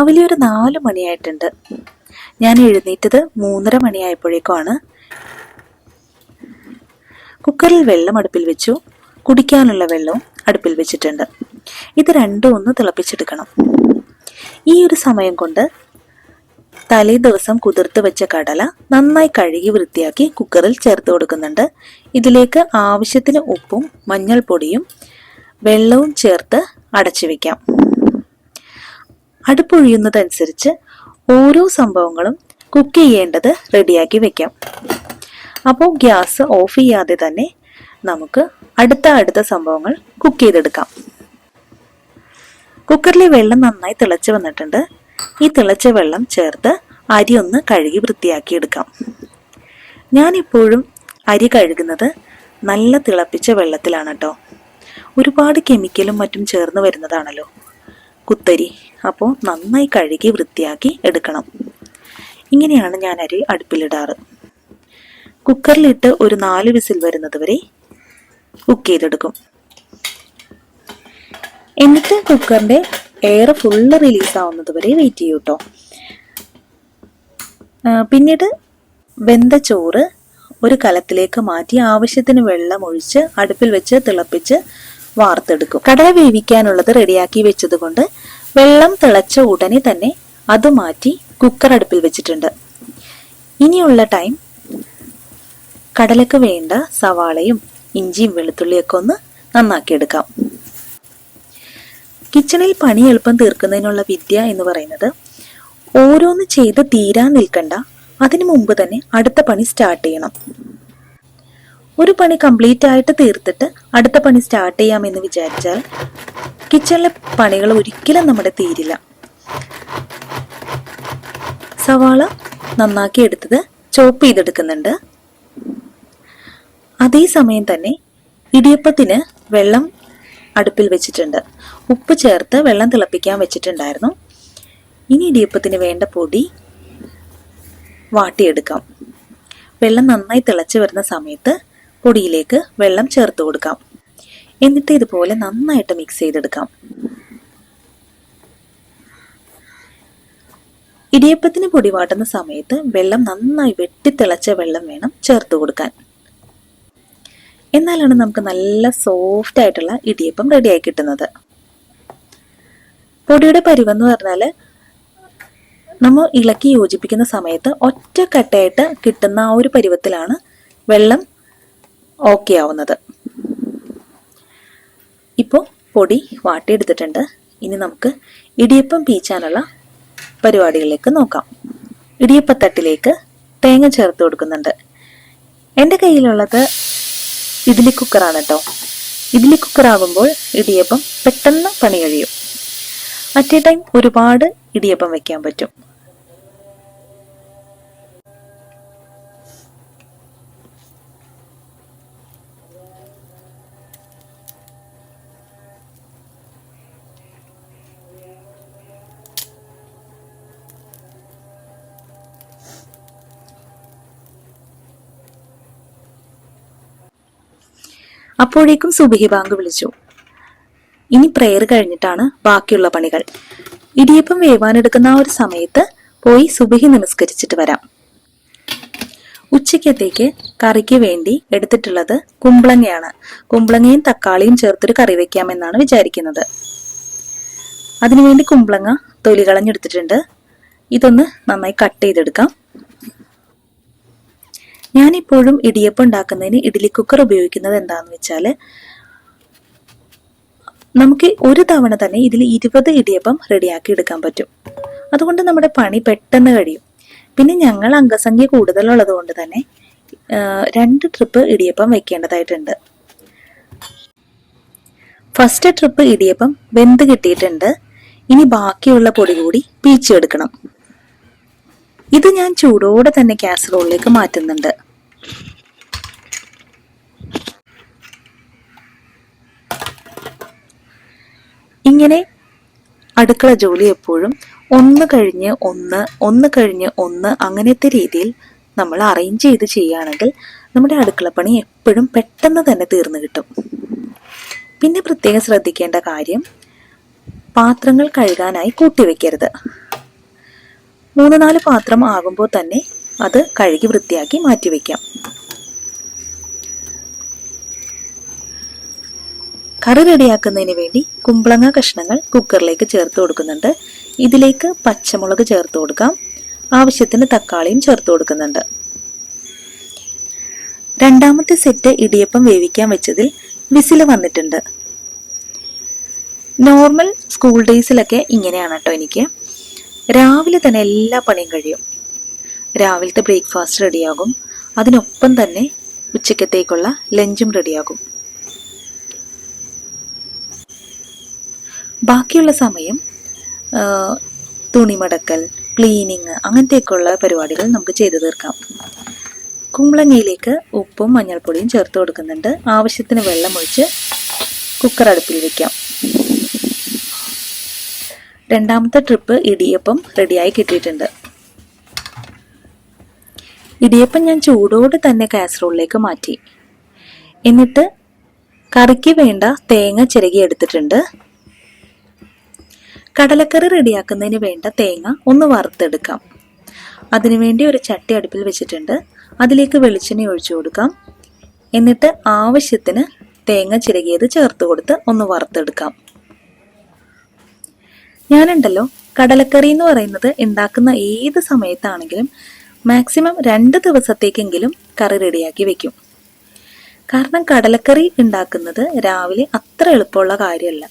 രാവിലെ ഒരു നാല് മണിയായിട്ടുണ്ട്. ഞാൻ എഴുന്നേറ്റത് മൂന്നര മണിയായപ്പോഴേക്കുമാണ്. കുക്കറിൽ വെള്ളം അടുപ്പിൽ വെച്ചു. കുടിക്കാനുള്ള വെള്ളവും അടുപ്പിൽ വെച്ചിട്ടുണ്ട്. ഇത് രണ്ടും ഒന്ന് തിളപ്പിച്ചെടുക്കണം. ഈ ഒരു സമയം കൊണ്ട് തലേ ദിവസം കുതിർത്ത് വെച്ച കടല നന്നായി കഴുകി വൃത്തിയാക്കി കുക്കറിൽ ചേർത്ത് കൊടുക്കുന്നുണ്ട്. ഇതിലേക്ക് ആവശ്യത്തിന് ഉപ്പും മഞ്ഞൾപ്പൊടിയും വെള്ളവും ചേർത്ത് അടച്ചു വെക്കാം. അടുപ്പൊഴിയുന്നതനുസരിച്ച് ഓരോ സംഭവങ്ങളും കുക്ക് ചെയ്യേണ്ടത് റെഡിയാക്കി വെക്കാം. അപ്പോൾ ഗ്യാസ് ഓഫ് ചെയ്യാതെ തന്നെ നമുക്ക് അടുത്ത അടുത്ത സംഭവങ്ങൾ കുക്ക് ചെയ്തെടുക്കാം. കുക്കറിലെ വെള്ളം നന്നായി തിളച്ച് വന്നിട്ടുണ്ട്. ഈ തിളച്ച വെള്ളം ചേർത്ത് അരി ഒന്ന് കഴുകി വൃത്തിയാക്കിയെടുക്കാം. ഞാനിപ്പോഴും അരി കഴുകുന്നത് നല്ല തിളപ്പിച്ച വെള്ളത്തിലാണ് കേട്ടോ ഒരുപാട് കെമിക്കലും മറ്റും ചേർന്ന് വരുന്നതാണല്ലോ. കുത്തരി. അപ്പോൾ നന്നായി കഴുകി വൃത്തിയാക്കി എടുക്കണം. ഇങ്ങനെയാണ് ഞാൻ അരി അടുപ്പിലിടാറ്. കുക്കറിലിട്ട് ഒരു നാല് വിസിൽ വരുന്നത് വരെ കുക്ക് ചെയ്തെടുക്കും. എന്നിട്ട് കുക്കറിന്റെ എയർ ഫുള്ള് റിലീസ് ആവുന്നത് വരെ വെയിറ്റ് ചെയ്യൂ കേട്ടോ പിന്നീട് വെന്ത ചോറ് ഒരു കലത്തിലേക്ക് മാറ്റി ആവശ്യത്തിന് വെള്ളം ഒഴിച്ച് അടുപ്പിൽ വെച്ച് തിളപ്പിച്ച് വാർത്തെടുക്കും. കടല വേവിക്കാനുള്ളത് റെഡിയാക്കി വെച്ചതുകൊണ്ട് വെള്ളം തിളച്ച ഉടനെ തന്നെ അത് മാറ്റി കുക്കർ അടുപ്പിൽ വെച്ചിട്ടുണ്ട്. ഇനിയുള്ള ടൈം കടലക്ക് വേണ്ട സവാളയും ഇഞ്ചിയും വെളുത്തുള്ളിയൊക്കെ ഒന്ന് നന്നാക്കി നന്നാക്കിയെടുക്കാം. കിച്ചണിൽ പണി എളുപ്പം തീർക്കുന്നതിനുള്ള വിദ്യ എന്ന് പറയുന്നത് ഓരോന്ന് ചെയ്ത് തീരാൻ നിൽക്കണ്ട. അതിനു മുമ്പ് തന്നെ അടുത്ത പണി സ്റ്റാർട്ട് ചെയ്യണം. ഒരു പണി കംപ്ലീറ്റ് ആയിട്ട് തീർത്തിട്ട് അടുത്ത പണി സ്റ്റാർട്ട് ചെയ്യാമെന്ന് വിചാരിച്ചാൽ കിച്ചണിലെ പണികൾ ഒരിക്കലും നമ്മുടെ തീരില്ല. സവാള നന്നാക്കി എടുത്തത് ചോപ്പ് ചെയ്തെടുക്കുന്നുണ്ട്. അതേസമയം തന്നെ ഇടിയപ്പത്തിന് വെള്ളം അടുപ്പിൽ വെച്ചിട്ടുണ്ട്. ഉപ്പ് ചേർത്ത് വെള്ളം തിളപ്പിക്കാൻ വെച്ചിട്ടുണ്ടായിരുന്നു. ഇനി ഇടിയപ്പത്തിന് വേണ്ട പൊടി വാട്ടിയെടുക്കാം. വെള്ളം നന്നായി തിളച്ച് വരുന്ന സമയത്ത് പൊടിയിലേക്ക് വെള്ളം ചേർത്ത് കൊടുക്കാം. എന്നിട്ട് ഇതുപോലെ നന്നായിട്ട് മിക്സ് ചെയ്തെടുക്കാം. ഇടിയപ്പത്തിന് പൊടി വാട്ടുന്ന സമയത്ത് വെള്ളം നന്നായി വെട്ടിത്തിളച്ച വെള്ളം വേണം ചേർത്ത് കൊടുക്കാൻ. എന്നാലാണ് നമുക്ക് നല്ല സോഫ്റ്റ് ആയിട്ടുള്ള ഇടിയപ്പം റെഡിയായി കിട്ടുന്നത്. പൊടിയുടെ പരിവെന്ന് പറഞ്ഞാൽ നമ്മൾ ഇളക്കി യോജിപ്പിക്കുന്ന സമയത്ത് ഒറ്റക്കെട്ടായിട്ട് കിട്ടുന്ന ആ ഒരു പരുവത്തിലാണ് വെള്ളം ഓക്കെ ആവുന്നത്. ഇപ്പോൾ പൊടി വാട്ടിയെടുത്തിട്ടുണ്ട്. ഇനി നമുക്ക് ഇടിയപ്പം പീച്ചാനുള്ള പരിപാടികളിലേക്ക് നോക്കാം. ഇടിയപ്പത്തട്ടിലേക്ക് തേങ്ങ ചേർത്ത് കൊടുക്കുന്നുണ്ട്. എന്റെ കയ്യിലുള്ളത് ഇഡ്ഡലി കുക്കറാണ് കേട്ടോ. ഇഡ്ഡലി കുക്കറാകുമ്പോൾ ഇടിയപ്പം പെട്ടെന്ന് പണി കഴിയും. അറ്റ് എ ടൈം ഒരുപാട് ഇടിയപ്പം വെക്കാൻ പറ്റും. അപ്പോഴേക്കും സുബിഹി ബാങ്ക് വിളിച്ചു. ഇനി പ്രെയർ കഴിഞ്ഞിട്ടാണ് ബാക്കിയുള്ള പണികൾ. ഇടിയപ്പം വേവാനെടുക്കുന്ന ആ ഒരു സമയത്ത് പോയി സുബിഹി നമസ്കരിച്ചിട്ട് വരാം. ഉച്ചയ്ക്കത്തേക്ക് കറിക്ക് വേണ്ടി എടുത്തിട്ടുള്ളത് കുമ്പളങ്ങയാണ്. കുമ്പളങ്ങയും തക്കാളിയും ചേർത്തൊരു കറി വെക്കാമെന്നാണ് വിചാരിക്കുന്നത്. അതിനുവേണ്ടി കുമ്പളങ്ങ തൊലി കളഞ്ഞെടുത്തിട്ടുണ്ട്. ഇതൊന്ന് നന്നായി കട്ട് ചെയ്തെടുക്കാം. ഞാനിപ്പോഴും ഇടിയപ്പം ഉണ്ടാക്കുന്നതിന് ഇഡ്ഡലി കുക്കർ ഉപയോഗിക്കുന്നത് എന്താണെന്ന് വെച്ചാൽ നമുക്ക് ഒരു തവണ തന്നെ ഇതിൽ ഇരുപത് ഇടിയപ്പം റെഡിയാക്കി എടുക്കാൻ പറ്റും. അതുകൊണ്ട് നമ്മുടെ പണി പെട്ടെന്ന് കഴിയും. പിന്നെ ഞങ്ങൾ അംഗസംഖ്യ കൂടുതലുള്ളത് കൊണ്ട് തന്നെ രണ്ട് ട്രിപ്പ് ഇടിയപ്പം വെക്കേണ്ടതായിട്ടുണ്ട്. ഫസ്റ്റ് ട്രിപ്പ് ഇടിയപ്പം വെന്ത് കിട്ടിയിട്ടുണ്ട്. ഇനി ബാക്കിയുള്ള പൊടി കൂടി പീച്ചെടുക്കണം. ഇത് ഞാൻ ചൂടോടെ തന്നെ കാസറോളിലേക്ക് മാറ്റുന്നുണ്ട്. ഇങ്ങനെ അടുക്കള ജോലി എപ്പോഴും ഒന്ന് കഴിഞ്ഞ് ഒന്ന് ഒന്ന് കഴിഞ്ഞ് ഒന്ന് അങ്ങനത്തെ രീതിയിൽ നമ്മൾ അറേഞ്ച് ചെയ്ത് ചെയ്യുകയാണെങ്കിൽ നമ്മുടെ അടുക്കള പണി എപ്പോഴും പെട്ടെന്ന് തന്നെ തീർന്നു കിട്ടും. പിന്നെ പ്രത്യേകം ശ്രദ്ധിക്കേണ്ട കാര്യം പാത്രങ്ങൾ കഴുകാനായി കൂട്ടിവെക്കരുത് മൂന്ന് നാല് പാത്രം ആകുമ്പോൾ തന്നെ അത് കഴുകി വൃത്തിയാക്കി മാറ്റിവെക്കാം. കറി റെഡിയാക്കുന്നതിന് വേണ്ടി കുമ്പളങ്ങ കഷ്ണങ്ങൾ കുക്കറിലേക്ക് ചേർത്ത് കൊടുക്കുന്നുണ്ട്. ഇതിലേക്ക് പച്ചമുളക് ചേർത്ത് കൊടുക്കാം. ആവശ്യത്തിന് തക്കാളിയും ചേർത്ത് കൊടുക്കുന്നുണ്ട്. രണ്ടാമത്തെ സെറ്റ് ഇടിയപ്പം വേവിക്കാൻ വെച്ചതിൽ വിസിൽ വന്നിട്ടുണ്ട്. നോർമൽ സ്കൂൾ ഡേയ്സിലൊക്കെ ഇങ്ങനെയാണ് കേട്ടോ എനിക്ക്. രാവിലെ തന്നെ എല്ലാ പണിയും കഴിയും. രാവിലത്തെ ബ്രേക്ക്ഫാസ്റ്റ് റെഡിയാകും. അതിനൊപ്പം തന്നെ ഉച്ചക്കത്തേക്കുള്ള ലഞ്ചും റെഡിയാകും. ബാക്കിയുള്ള സമയം തുണിമടക്കൽ ക്ലീനിങ് അങ്ങനത്തെയൊക്കെയുള്ള പരിപാടികൾ നമുക്ക് ചെയ്തു തീർക്കാം. കുമ്പളങ്ങയിലേക്ക് ഉപ്പും മഞ്ഞൾപ്പൊടിയും ചേർത്ത് കൊടുക്കുന്നുണ്ട്. ആവശ്യത്തിന് വെള്ളം ഒഴിച്ച് കുക്കർ അടുപ്പിൽ വെക്കാം. രണ്ടാമത്തെ ട്രിപ്പ് ഇടിയപ്പം റെഡിയായി കിട്ടിയിട്ടുണ്ട്. ഇടിയപ്പം ഞാൻ ചൂടോടെ തന്നെ കാസറോളിലേക്ക് മാറ്റി. എന്നിട്ട് കറിക്ക് വേണ്ട തേങ്ങ ചിരകി എടുത്തിട്ടുണ്ട്. കടലക്കറി റെഡിയാക്കുന്നതിന് വേണ്ട തേങ്ങ ഒന്ന് വറുത്തെടുക്കാം. അതിനുവേണ്ടി ഒരു ചട്ടി അടുപ്പിൽ വെച്ചിട്ടുണ്ട്. അതിലേക്ക് വെളിച്ചെണ്ണ ഒഴിച്ചു കൊടുക്കാം. എന്നിട്ട് ആവശ്യത്തിന് തേങ്ങ ചിരകിയത് ചേർത്ത് കൊടുത്ത് ഒന്ന് വറുത്തെടുക്കാം. ഞാനുണ്ടല്ലോ. കടലക്കറി എന്ന് പറയുന്നത് ഉണ്ടാക്കുന്ന ഏത് സമയത്താണെങ്കിലും മാക്സിമം രണ്ട് ദിവസത്തേക്കെങ്കിലും കറി റെഡിയാക്കി വെക്കും. കാരണം കടലക്കറി ഉണ്ടാക്കുന്നത് രാവിലെ അത്ര എളുപ്പമുള്ള കാര്യമല്ല.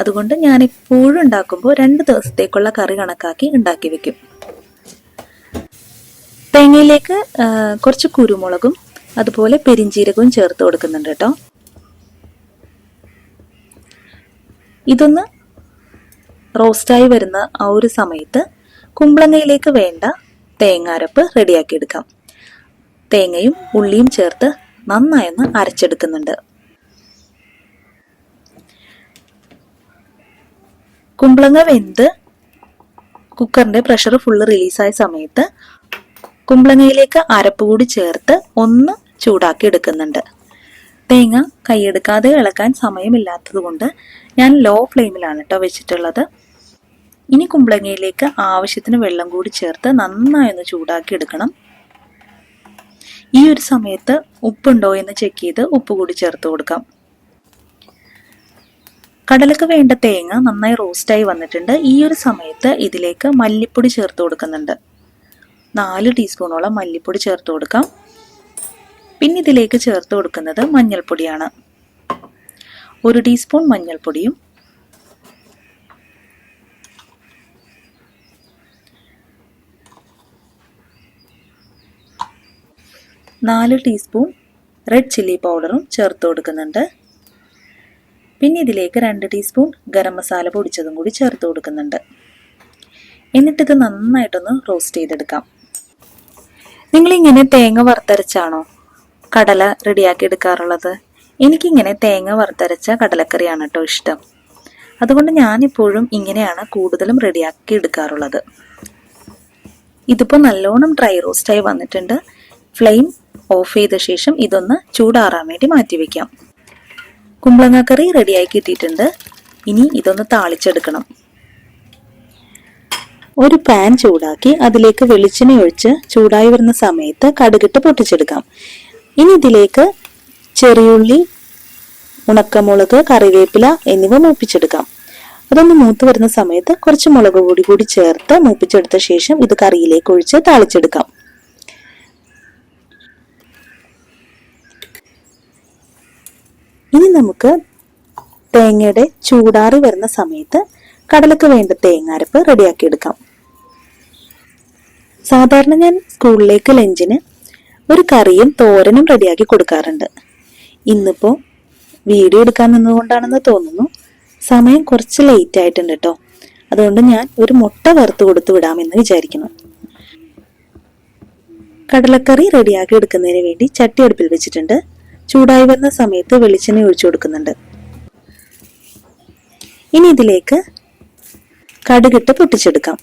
അതുകൊണ്ട് ഞാൻ എപ്പോഴും ഉണ്ടാക്കുമ്പോൾ രണ്ട് ദിവസത്തേക്കുള്ള കറി കണക്കാക്കി ഉണ്ടാക്കി വെക്കും. തേങ്ങയിലേക്ക് കുറച്ച് കുരുമുളകും അതുപോലെ പെരിഞ്ചീരകവും ചേർത്ത് കൊടുക്കുന്നുണ്ട് കേട്ടോ. ഇതൊന്ന് റോസ്റ്റായി വരുന്ന ആ ഒരു സമയത്ത് കുമ്പളങ്ങയിലേക്ക് വേണ്ട തേങ്ങാരപ്പ് റെഡിയാക്കിയെടുക്കാം. തേങ്ങയും ഉള്ളിയും ചേർത്ത് നന്നായൊന്ന് അരച്ചെടുക്കുന്നുണ്ട്. കുമ്പളങ്ങ വെന്ത് കുക്കറിന്റെ പ്രഷർ ഫുള്ള് റിലീസായ സമയത്ത് കുമ്പളങ്ങയിലേക്ക് അരപ്പ് കൂടി ചേർത്ത് ഒന്ന് ചൂടാക്കി എടുക്കുന്നുണ്ട് തേങ്ങ കൈയെടുക്കാതെ ഇളക്കാൻ സമയമില്ലാത്തത് കൊണ്ട് ഞാൻ ലോ ഫ്ലെയിമിലാണ് കേട്ടോ വെച്ചിട്ടുള്ളത്. ഇനി കുമ്പളങ്ങയിലേക്ക് ആവശ്യത്തിന് വെള്ളം കൂടി ചേർത്ത് നന്നായി ഒന്ന് ചൂടാക്കി എടുക്കണം. ഈ ഒരു സമയത്ത് ഉപ്പുണ്ടോ എന്ന് ചെക്ക് ചെയ്ത് ഉപ്പ് കൂടി ചേർത്ത് കൊടുക്കാം. കടലക്ക് വേണ്ട തേങ്ങ നന്നായി റോസ്റ്റായി വന്നിട്ടുണ്ട്. ഈ ഒരു സമയത്ത് ഇതിലേക്ക് മല്ലിപ്പൊടി ചേർത്ത് കൊടുക്കുന്നുണ്ട്. നാല് ടീസ്പൂണോളം മല്ലിപ്പൊടി ചേർത്ത് കൊടുക്കാം. പിന്നെ ഇതിലേക്ക് ചേർത്ത് കൊടുക്കുന്നത് മഞ്ഞൾപ്പൊടിയാണ്. ഒരു ടീസ്പൂൺ മഞ്ഞൾപ്പൊടിയും നാല് ടീസ്പൂൺ റെഡ് ചില്ലി പൗഡറും ചേർത്ത് കൊടുക്കുന്നുണ്ട്. പിന്നെ ഇതിലേക്ക് രണ്ട് ടീസ്പൂൺ ഗരം മസാല പൊടിച്ചതും കൂടി ചേർത്ത് കൊടുക്കുന്നുണ്ട്. എന്നിട്ടിത് നന്നായിട്ടൊന്ന് റോസ്റ്റ് ചെയ്തെടുക്കാം. നിങ്ങളിങ്ങനെ തേങ്ങ വറുത്തരച്ചാണോ കടല റെഡിയാക്കി എടുക്കാറുള്ളത്? എനിക്കിങ്ങനെ തേങ്ങ വറുത്തരച്ച കടലക്കറിയാണ് കേട്ടോ ഇഷ്ടം. അതുകൊണ്ട് ഞാനിപ്പോഴും ഇങ്ങനെയാണ് കൂടുതലും റെഡിയാക്കി എടുക്കാറുള്ളത്. ഇതിപ്പോൾ നല്ലോണം ഡ്രൈ റോസ്റ്റായി വന്നിട്ടുണ്ട്. ഫ്ലെയിം ഓഫ് ചെയ്ത ശേഷം ഇതൊന്ന് ചൂടാറാൻ വേണ്ടി മാറ്റി വെക്കാം. കുമ്പളങ്ങ കറി റെഡിയായി കിട്ടിയിട്ടുണ്ട്. ഇനി ഇതൊന്ന് താളിച്ചെടുക്കണം. ഒരു പാൻ ചൂടാക്കി അതിലേക്ക് വെളിച്ചെണ്ണ ഒഴിച്ച് ചൂടായി വരുന്ന സമയത്ത് കടുകിട്ട് പൊട്ടിച്ചെടുക്കാം. ഇനി ഇതിലേക്ക് ചെറിയുള്ളി ഉണക്കമുളക് കറിവേപ്പില എന്നിവ മൂപ്പിച്ചെടുക്കാം. അതൊന്ന് മൂത്ത് വരുന്ന സമയത്ത് കുറച്ച് മുളക് പൊടി കൂടി ചേർത്ത് മൂപ്പിച്ചെടുത്ത ശേഷം ഇത് കറിയിലേക്ക് ഒഴിച്ച് താളിച്ചെടുക്കാം. ഇനി നമുക്ക് തേങ്ങയുടെ ചൂടാറി വരുന്ന സമയത്ത് കടലക്ക് വേണ്ട തേങ്ങാരപ്പ് റെഡിയാക്കി എടുക്കാം. സാധാരണ ഞാൻ സ്കൂളിലേക്ക് ലഞ്ചിന് ഒരു കറിയും തോരനും റെഡിയാക്കി കൊടുക്കാറുണ്ട്. ഇന്നിപ്പോൾ വീഡിയോ എടുക്കാൻ നിന്നുകൊണ്ടാണെന്ന് തോന്നുന്നു. സമയം കുറച്ച് ലേറ്റ് ആയിട്ടുണ്ട് കേട്ടോ അതുകൊണ്ട് ഞാൻ ഒരു മുട്ട വറുത്ത് കൊടുത്തു വിടാമെന്ന് വിചാരിക്കുന്നു. കടലക്കറി റെഡിയാക്കി എടുക്കുന്നതിന് വേണ്ടി ചട്ടി അടുപ്പിൽ വെച്ചിട്ടുണ്ട്. ചൂടായി വന്ന സമയത്ത് വെളിച്ചെണ്ണ ഒഴിച്ചു കൊടുക്കുന്നുണ്ട്. ഇനി ഇതിലേക്ക് കടുകിട്ട് പൊട്ടിച്ചെടുക്കാം.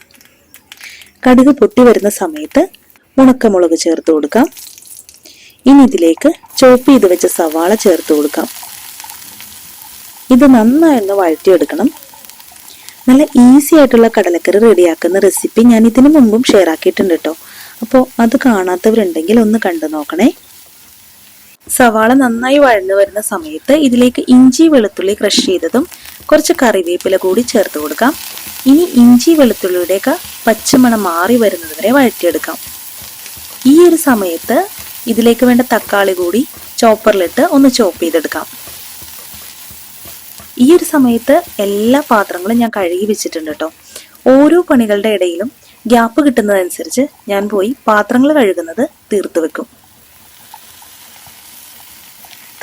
കടുക് പൊട്ടി വരുന്ന സമയത്ത് ഉണക്കമുളക് ചേർത്ത് കൊടുക്കാം. ഇനി ഇതിലേക്ക് ചോപ്പ് ചെയ്ത് വെച്ച സവാള ചേർത്ത് കൊടുക്കാം. ഇത് നന്നായി ഒന്ന് വഴറ്റിയെടുക്കണം. നല്ല ഈസി ആയിട്ടുള്ള കടലക്കറി റെഡിയാക്കുന്ന റെസിപ്പി ഞാൻ ഇതിനു മുമ്പും ഷെയർ ആക്കിയിട്ടുണ്ട് കേട്ടോ. അപ്പോൾ അത് കാണാത്തവരുണ്ടെങ്കിൽ ഒന്ന് കണ്ടു നോക്കണേ. സവാള നന്നായി വഴന്നു വരുന്ന സമയത്ത് ഇതിലേക്ക് ഇഞ്ചി വെളുത്തുള്ളി ക്രഷ് ചെയ്തതും കുറച്ച് കറിവേപ്പില കൂടി ചേർത്ത് കൊടുക്കാം. ഇനി ഇഞ്ചി വെളുത്തുള്ളിയുടെയൊക്കെ പച്ചമണം മാറി വരുന്നത് വരെ വഴറ്റിയെടുക്കാം. ഈ ഒരു സമയത്ത് ഇതിലേക്ക് വേണ്ട തക്കാളി കൂടി ചോപ്പറിലിട്ട് ഒന്ന് ചോപ്പ് ചെയ്തെടുക്കാം. ഈ ഒരു സമയത്ത് എല്ലാ പാത്രങ്ങളും ഞാൻ കഴുകി വെച്ചിട്ടുണ്ട് കേട്ടോ. ഓരോ പണികളുടെ ഇടയിലും ഗ്യാപ്പ് കിട്ടുന്നതനുസരിച്ച് ഞാൻ പോയി പാത്രങ്ങൾ കഴുകുന്നത് തീർത്തു വെക്കും.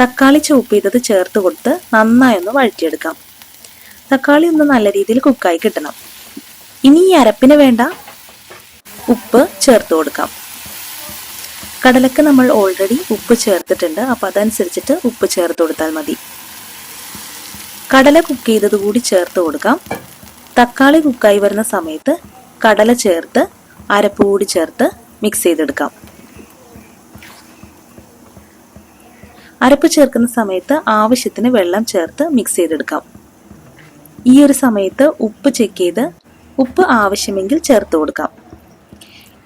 തക്കാളി ചോപ്പ് ചേർത്ത് കൊടുത്ത് നന്നായി ഒന്ന് വഴറ്റിയെടുക്കാം. തക്കാളി ഒന്ന് നല്ല രീതിയിൽ കുക്കായി കിട്ടണം. ഇനി ഈ അരപ്പിന് വേണ്ട ഉപ്പ് ചേർത്ത് കൊടുക്കാം. കടലക്ക് നമ്മൾ ഓൾറെഡി ഉപ്പ് ചേർത്തിട്ടുണ്ട്. അപ്പോൾ അതനുസരിച്ചിട്ട് ഉപ്പ് ചേർത്ത് കൊടുത്താൽ മതി. കടല കുക്ക് ചെയ്തത് കൂടി ചേർത്ത് കൊടുക്കാം. തക്കാളി കുക്കായി വരുന്ന സമയത്ത് കടല ചേർത്ത് അരപ്പ് കൂടി ചേർത്ത് മിക്സ് ചെയ്തെടുക്കാം. അരപ്പ് ചേർക്കുന്ന സമയത്ത് ആവശ്യത്തിന് വെള്ളം ചേർത്ത് മിക്സ് ചെയ്തെടുക്കാം. ഈ ഒരു സമയത്ത് ഉപ്പ് ചെക്ക് ചെയ്ത് ഉപ്പ് ആവശ്യമെങ്കിൽ ചേർത്ത് കൊടുക്കാം.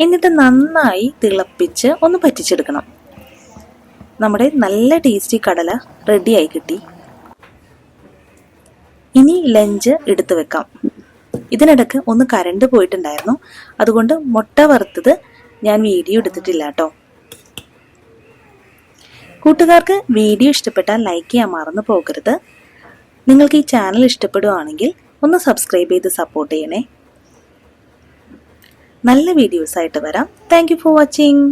എന്നിട്ട് നന്നായി തിളപ്പിച്ച് ഒന്ന് പറ്റിച്ചെടുക്കണം. നമ്മുടെ നല്ല ടേസ്റ്റി കടല റെഡിയായി കിട്ടി. ഇനി ലഞ്ച് എടുത്തു വെക്കാം. ഇതിനിടക്ക് ഒന്ന് കരണ്ട് പോയിട്ടുണ്ടായിരുന്നു. അതുകൊണ്ട് മുട്ട വറുത്തത് ഞാൻ വീഡിയോ എടുത്തിട്ടില്ല കേട്ടോ. കൂട്ടുകാർക്ക് വീഡിയോ ഇഷ്ടപ്പെട്ടാൽ ലൈക്ക് ചെയ്യാൻ മറന്നു പോകരുത്. നിങ്ങൾക്ക് ഈ ചാനൽ ഇഷ്ടപ്പെടുകയാണെങ്കിൽ ഒന്ന് സബ്സ്ക്രൈബ് ചെയ്ത് സപ്പോർട്ട് ചെയ്യണേ. നല്ല വീഡിയോസ് ആയിട്ട് വരാം. Thank for watching